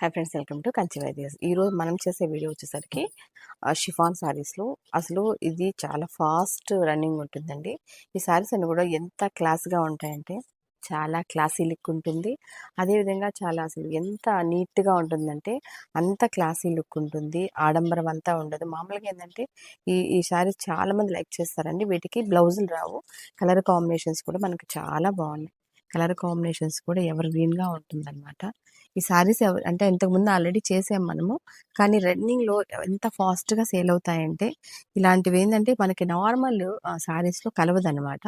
Hi friends welcome to Kanchi Vaidyas ఈరోజు మనం చేసే వీడియో వచ్చేసరికి షిఫాన్ శారీస్లో అసలు ఇది చాలా ఫాస్ట్ రన్నింగ్ ఉంటుందండి. ఈ శారీస్ అన్ని కూడా ఎంత క్లాస్గా ఉంటాయంటే చాలా క్లాసీ లుక్ ఉంటుంది. అదేవిధంగా చాలా అసలు ఎంత నీట్గా ఉంటుందంటే అంత క్లాసీ లుక్ ఉంటుంది. ఆడంబరం అంతా ఉండదు. మామూలుగా ఏంటంటే ఈ ఈ శారీస్ చాలామంది లైక్ చేస్తారండి. వీటికి బ్లౌజులు రావు. కలర్ కాంబినేషన్స్ కూడా మనకు చాలా బాగున్నాయి. కలర్ కాంబినేషన్స్ కూడా ఎవర్ గ్రీన్గా ఉంటుందన్నమాట. ఈ శారీస్ ఎవరు అంటే ఇంతకుముందు ఆల్రెడీ చేసాం మనము కానీ రన్నింగ్లో ఎంత ఫాస్ట్గా సేల్ అవుతాయంటే ఇలాంటివి ఏంటంటే మనకి నార్మల్ శారీస్లో కలవదనమాట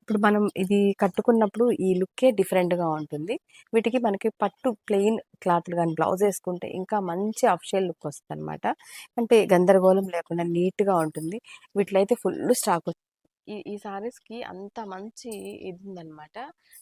ఇప్పుడు మనం ఇది కట్టుకున్నప్పుడు ఈ లుక్కే డిఫరెంట్గా ఉంటుంది. వీటికి మనకి పట్టు ప్లెయిన్ క్లాత్లు కానీ బ్లౌజ్ వేసుకుంటే ఇంకా మంచి అఫిషియల్ లుక్ వస్తుంది అనమాట అంటే గందరగోళం లేకుండా నీట్గా ఉంటుంది. వీటిలో అయితే ఫుల్ స్టాక్ ఈ ఈ సారీస్కి అంత మంచి ఇది ఉందన్నమాట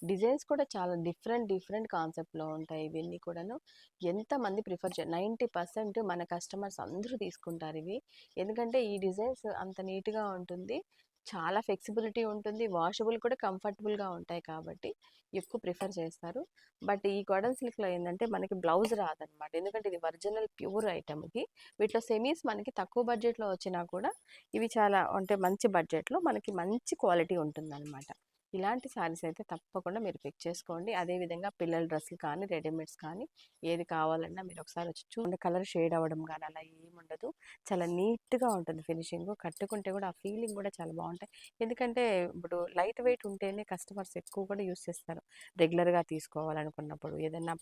డిజైన్స్ కూడా చాలా డిఫరెంట్ డిఫరెంట్ కాన్సెప్ట్లో ఉంటాయి ఇవన్నీ కూడాను. ఎంతమంది ప్రిఫర్ చే నైంటీ పర్సెంట్ మన కస్టమర్స్ అందరూ తీసుకుంటారు ఇవి. ఎందుకంటే ఈ డిజైన్స్ అంత నీట్గా ఉంటుంది. చాలా ఫ్లెక్సిబిలిటీ ఉంటుంది. వాషబుల్ కూడా కంఫర్టబుల్గా ఉంటాయి కాబట్టి ఎక్కువ ప్రిఫర్ చేస్తారు. బట్ ఈ కాటన్ సిల్క్లో ఏంటంటే మనకి బ్లౌజ్ రాదనమాట. ఎందుకంటే ఇది ఒరిజినల్ ప్యూర్ ఐటమ్ ఇది. వీటిలో సెమీస్ మనకి తక్కువ బడ్జెట్లో వచ్చినా కూడా ఇవి చాలా అంటే మంచి బడ్జెట్లో మనకి మంచి క్వాలిటీ ఉంటుందన్నమాట ఇలాంటి శారీస్ అయితే తప్పకుండా మీరు పిక్ చేసుకోండి. అదేవిధంగా పిల్లల డ్రెస్సులు కానీ రెడీమేడ్స్ కానీ ఏది కావాలన్నా మీరు ఒకసారి వచ్చి చూడండి కలర్ షేడ్ అవ్వడం కానీ అలా ఏమి ఉండదు. చాలా నీట్గా ఉంటుంది ఫినిషింగ్. కట్టుకుంటే కూడా ఆ ఫీలింగ్ కూడా చాలా బాగుంటాయి. ఎందుకంటే ఇప్పుడు లైట్ వెయిట్ ఉంటేనే కస్టమర్స్ ఎక్కువ కూడా యూస్ చేస్తారు. రెగ్యులర్గా తీసుకోవాలనుకున్నప్పుడు ఏదైనా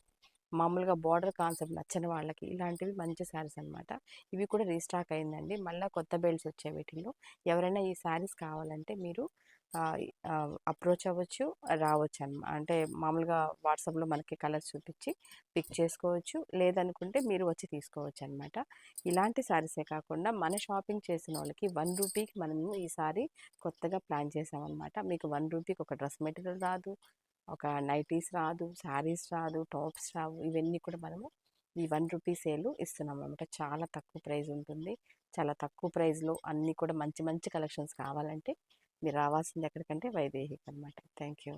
మామూలుగా బార్డర్ కాన్సెప్ట్ నచ్చని వాళ్ళకి ఇలాంటివి మంచి శారీస్ అనమాట ఇవి కూడా రీస్టాక్ అయిందండి. మళ్ళీ కొత్త బెల్ట్స్ వచ్చాయి వీటిల్లో. ఎవరైనా ఈ శారీస్ కావాలంటే మీరు అప్రోచ్ అవ్వచ్చు రావచ్చు అనమాట అంటే మామూలుగా వాట్సాప్లో మనకి కలర్స్ చూపించి పిక్ చేసుకోవచ్చు. లేదనుకుంటే మీరు వచ్చి తీసుకోవచ్చు అనమాట ఇలాంటి శారీసే కాకుండా మన షాపింగ్ చేసిన వాళ్ళకి వన్ రూపీకి మనము ఈసారి కొత్తగా ప్లాన్ చేసామన్నమాట మీకు వన్ రూపీకి ఒక డ్రెస్ మెటీరియల్ రాదు ఒక నైటీస్ రాదు శారీస్ రాదు టాప్స్ రావు ఇవన్నీ కూడా మనము ఈ వన్ రూపీ సేల్ ఇస్తున్నాం అనమాట చాలా తక్కువ ప్రైస్ ఉంటుంది. చాలా తక్కువ ప్రైస్లో అన్నీ కూడా మంచి మంచి కలెక్షన్స్ కావాలంటే మీరు రావాల్సింది ఎక్కడికంటే వైదేహికి అనమాట థ్యాంక్ యూ